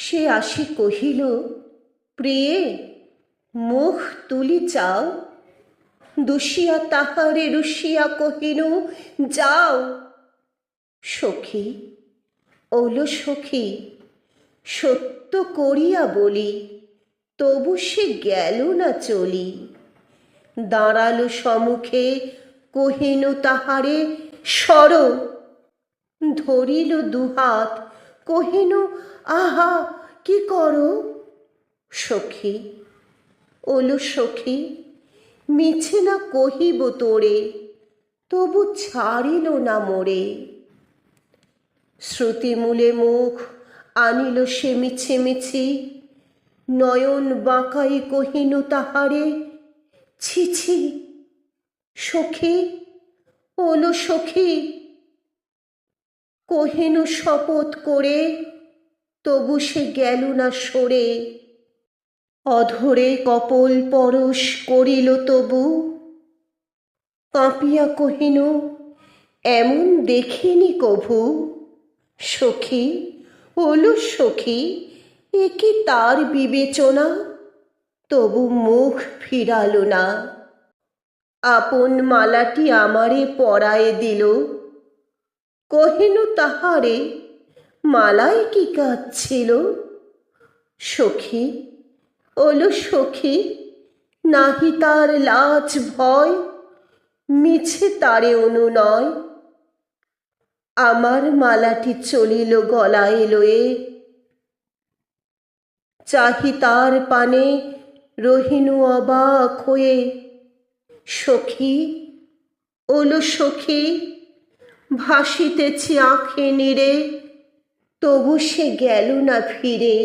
সে আসি কহিল, প্রিয়ে, মুখ তুলি চাও? দুষিয়া তাহারে রুষিয়া কহিনু, যাও। সখী, ওলো সখী, সত্য করিয়া বলি, তবু সে গেল না চলি। দাঁড়াল সমুখে কহিনু তাহারে, সর। ধরিল দুহাত কহিনু, আহা, কি করো? সখী, ওলো সখী, মিছে না কহিব তোরে, তবু ছাড়িল না মোরে। শ্রুতিমূলে মুখ আনিল সে মিছে মিছি, নয়ন বাঁকাই কহিনু তাহারে, ছি সখী, ওলো সখী কহিনু শপথ করে, তবু সে গেল না সরে। অধরে কপল পরশ করিল তবু কাঁপিয়া কহিনু, এমন দেখিনি কভু। সখী ওলো সখী, এ কি তার বিবেচনা? তবু মুখ ফিরালো না। আপন মালাটি আমারে পরায়ে দিল। কহিনু তাহারে মালায় কি ছিল সখী, ওলো সখী, নাহি তার লাজ ভয়, মিছে তারে অনুনয়। আমার মালাটি চলিল গলায় লয়ে চাহি তার পানে রহিনু অবাক হয়ে। সখী, ওলো সখী ভাসিতেছি আঁখে নিরে তবু সে গেল না ফিরে।